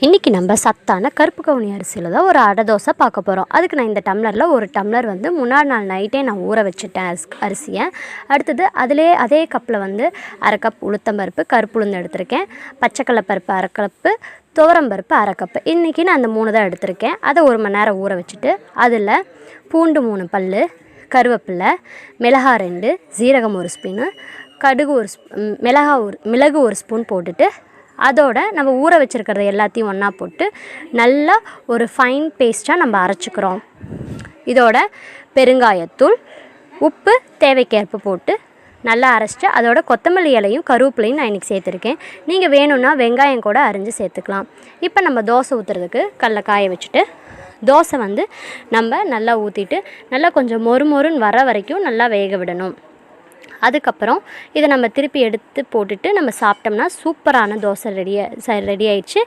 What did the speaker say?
இன்றைக்கி நம்ம சத்தான கருப்பு கவுனி அரிசியில் தான் ஒரு அடை தோசை பார்க்க போகிறோம் அதுக்கு நான் இந்த டம்ளரில் ஒரு டம்ளர் வந்து முன்னாடி நாள் நைட்டே நான் ஊற வச்சுட்டேன் அரிசி- அரிசியை. அடுத்தது அதிலே அதே கப்பில் வந்து அரை கப் உளுத்தம்பருப்பு கருப்பு உளுந்து எடுத்திருக்கேன். பச்சைக்கடலை பருப்பு அரை கப்பு துவரம்பருப்பு அரை கப்பு. இன்றைக்கி நான் அந்த மூணு தான் எடுத்திருக்கேன். அதை ஒரு மணி நேரம் ஊற வச்சுட்டு அதில் பூண்டு மூணு பல் கருவேப்பில்லை மிளகா ரெண்டு ஜீரகம் ஒரு ஸ்பூனு கடுகு ஒரு ஸ்பூ மிளகா ஒரு மிளகு ஒரு ஸ்பூன் போட்டுட்டு அதோட நம்ம ஊற வச்சுருக்கிறத எல்லாத்தையும் ஒன்றா போட்டு நல்லா ஒரு ஃபைன் பேஸ்ட்டாக நம்ம அரைச்சிக்கிறோம். இதோட பெருங்காயத்தூள் உப்பு தேவைக்கேற்ப போட்டு நல்லா அரைச்சிட்டு அதோட கொத்தமல்லி இலையும் கருவேப்பிலையும் நான் இன்றைக்கி சேர்த்துருக்கேன். நீங்கள் வேணும்னா வெங்காயம் கூட அரிஞ்சு சேர்த்துக்கலாம். இப்போ நம்ம தோசை ஊற்றுறதுக்கு கடல காய வச்சுட்டு தோசை வந்து நம்ம நல்லா ஊற்றிட்டு நல்லா கொஞ்சம் மொறு மொறுன்னு வர வரைக்கும் நல்லா வேக விடணும். அதுக்கப்புறம் இதை நம்ம திருப்பி எடுத்து போட்டுட்டு நம்ம சாப்பிட்டோம்னா சூப்பரான தோசை ரெடியாக ரெடி ஆயிடுச்சு